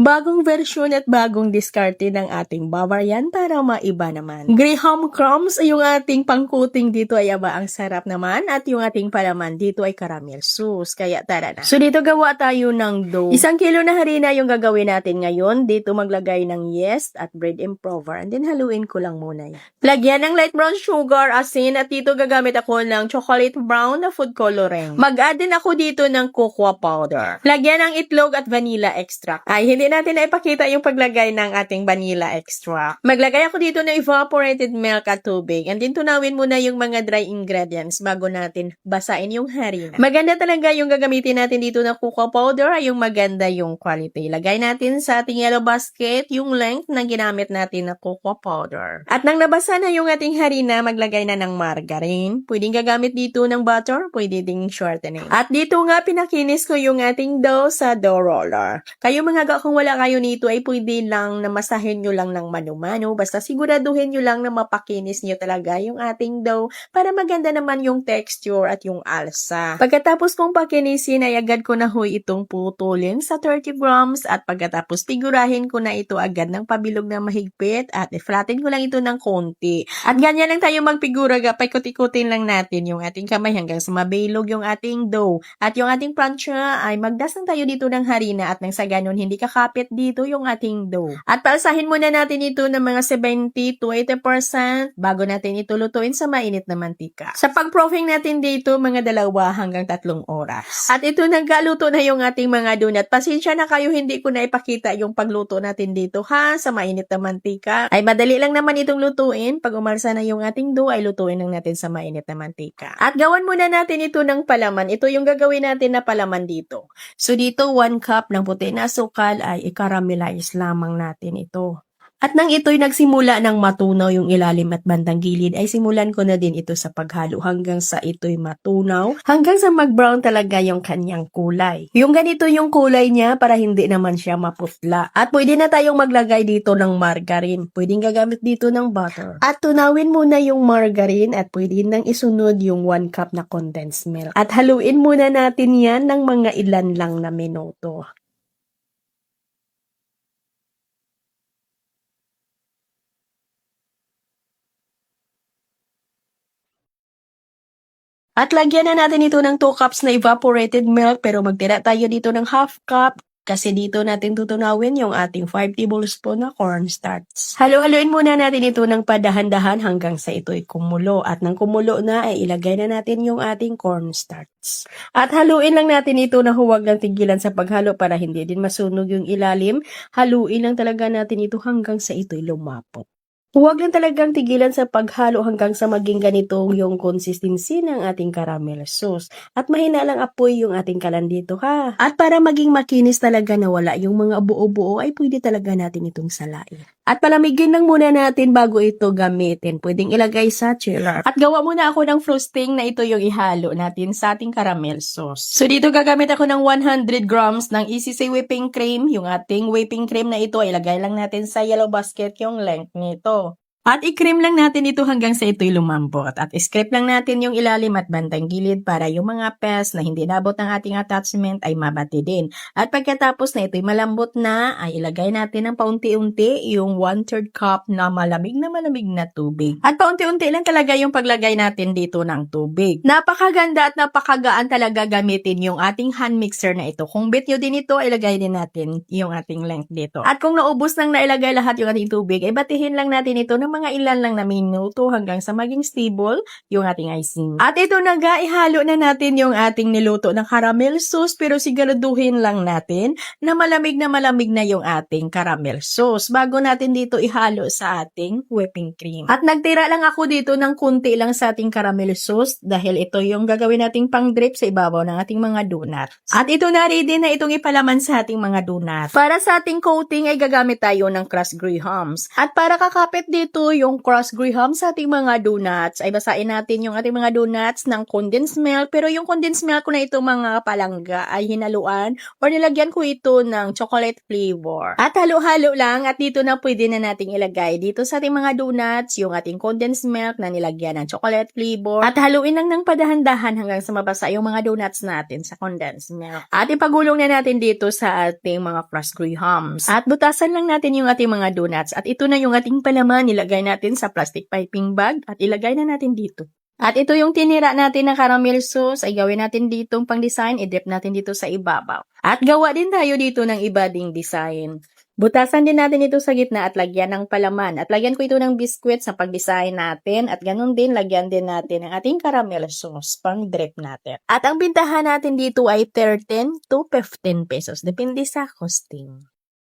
Bagong version at bagong diskarte ng ating Bavarian para maiba naman. Graham crumbs ay yung ating pangkuting dito ay aba ang sarap naman at yung ating palaman dito ay caramel sauce. Kaya tara na. So dito gawa tayo ng dough. Isang kilo na harina yung gagawin natin ngayon. Dito maglagay ng yeast at bread improver and then haluin ko lang muna yan. Lagyan ng light brown sugar, asin at dito gagamit ako ng chocolate brown na food coloring. Mag-add din ako dito ng cocoa powder. Lagyan ng itlog at vanilla extract. Ay, hindi natin na ipakita yung paglagay ng ating vanilla extract. Maglagay ako dito ng evaporated milk at tubig. And then tunawin muna yung mga dry ingredients bago natin basain yung harina. Maganda talaga yung gagamitin natin dito na cocoa powder ay yung maganda yung quality. Lagay natin sa ating yellow basket yung length na ginamit natin na cocoa powder. At nang nabasa na yung ating harina, maglagay na ng margarine. Pwedeng gagamit dito ng butter, pwede ding shortening. At dito nga pinakinis ko yung ating dough sa dough roller. Kayo mga ga, wala kayo nito ay pwede lang na masahin nyo lang ng mano-mano. Basta siguraduhin nyo lang na mapakinis nyo talaga yung ating dough para maganda naman yung texture at yung alsa. Pagkatapos kong pakinisin ay agad ko na ho itong putulin sa 30 grams at pagkatapos figurahin ko na ito agad ng pabilog na mahigpit at i-flatten ko lang ito ng konti. At ganyan lang tayo magfigura ga, paikot-ikutin lang natin yung ating kamay hanggang sa mabilog yung ating dough. At yung ating plancha ay magdasang tayo dito ng harina at nang sa ganun hindi kakapit dito yung ating dough. At palsahin muna natin ito ng mga 70 to 80% bago natin ito lutuin sa mainit na mantika. Sa pag-proofing natin dito, mga dalawa hanggang tatlong oras. At ito nagkaluto na yung ating mga donut. Pasensya na kayo, hindi ko na ipakita yung pagluto natin dito ha, sa mainit na mantika. Ay madali lang naman itong lutuin. Pag umarsa na yung ating dough, ay lutuin lang natin sa mainit na mantika. At gawan muna natin ito ng palaman. Ito yung gagawin natin na palaman dito. So dito, 1 cup ng puti na sukal ay i-caramelize lamang natin ito. At nang ito'y nagsimula ng matunaw yung ilalim at bandang gilid, ay simulan ko na din ito sa paghalo hanggang sa ito'y matunaw, hanggang sa mag-brown talaga yung kanyang kulay. Yung ganito yung kulay niya para hindi naman siya maputla. At pwede na tayong maglagay dito ng margarine. Pwedeng gagamit dito ng butter. At tunawin muna yung margarine at pwede nang isunod yung 1 cup na condensed milk. At haluin muna natin yan ng mga ilan lang na minuto. At lagyan na natin ito ng 2 cups na evaporated milk pero magtira tayo dito ng half cup kasi dito natin tutunawin yung ating 5 tablespoon na cornstarch. Halo-haloin muna natin ito ng padahan-dahan hanggang sa ito'y kumulo. At nang kumulo na, ay ilagay na natin yung ating cornstarch. At haluin lang natin ito na huwag lang tigilan sa paghalo para hindi din masunog yung ilalim. Haluin lang talaga natin ito hanggang sa ito'y lumapot. Huwag lang talagang tigilan sa paghalo hanggang sa maging ganito yung consistency ng ating caramel sauce. At mahina lang apoy yung ating kalan dito ha. At para maging makinis talaga na wala yung mga buo-buo ay pwede talaga natin itong salain. At palamigin lang muna natin bago ito gamitin. Pwedeng ilagay sa chiller. At gawa muna ako ng frosting na ito yung ihalo natin sa ating caramel sauce. So dito gagamit ako ng 100 grams ng ECC whipping cream. Yung ating whipping cream na ito ay ilagay lang natin sa yellow basket yung length nito. At i-cream lang natin ito hanggang sa ito'y lumambot. At scrape lang natin yung ilalim at bandang gilid para yung mga pest na hindi nabot ng ating attachment ay mabati din. At pagkatapos na ito'y malambot na, ay ilagay natin ng paunti-unti yung 1 3 cup na malamig na malamig na tubig. At paunti-unti lang talaga yung paglagay natin dito ng tubig. Napakaganda at napakagaan talaga gamitin yung ating hand mixer na ito. Kung bit nyo din ito, ilagay din natin yung ating length dito. At kung naubos nang nailagay lahat yung ating tubig, ay batihin lang natin ito ng mga ilan lang na minuto hanggang sa maging stable yung ating icing. At ito na ga, ihalo na natin yung ating niluto ng caramel sauce pero siguraduhin lang natin na malamig na malamig na yung ating caramel sauce bago natin dito ihalo sa ating whipping cream. At nagtira lang ako dito ng kunti lang sa ating caramel sauce dahil ito yung gagawin nating pang drip sa ibabaw ng ating mga donuts. At ito na ready na itong ipalaman sa ating mga donuts. Para sa ating coating ay gagamit tayo ng crushed grahams. At para kakapit dito dito yung cross graham sa ating mga donuts. Ay basain natin yung ating mga donuts ng condensed milk. Pero yung condensed milk ko na ito mga palangga ay hinaluan or nilagyan ko ito ng chocolate flavor. At halo-halo lang at dito na pwede na nating ilagay dito sa ating mga donuts yung ating condensed milk na nilagyan ng chocolate flavor. At haluin lang ng padahan-dahan hanggang sa mabasa yung mga donuts natin sa condensed milk. At ipagulong na natin dito sa ating mga crust grahams. At butasan lang natin yung ating mga donuts. At ito na yung ating palaman. Nilagay natin sa plastic piping bag at ilagay na natin dito. At ito yung tinira natin na caramel sauce ay gawin natin ditong pang design, i-dip natin dito sa ibabaw. At gawa din tayo dito ng iba ding design. Butasan din natin ito sa gitna at lagyan ng palaman. At lagyan ko ito ng biscuit sa pag-design natin. At ganun din, lagyan din natin ng ating caramel sauce pang drip natin. At ang bintahan natin dito ay 13 to 15 pesos. Depende sa costing.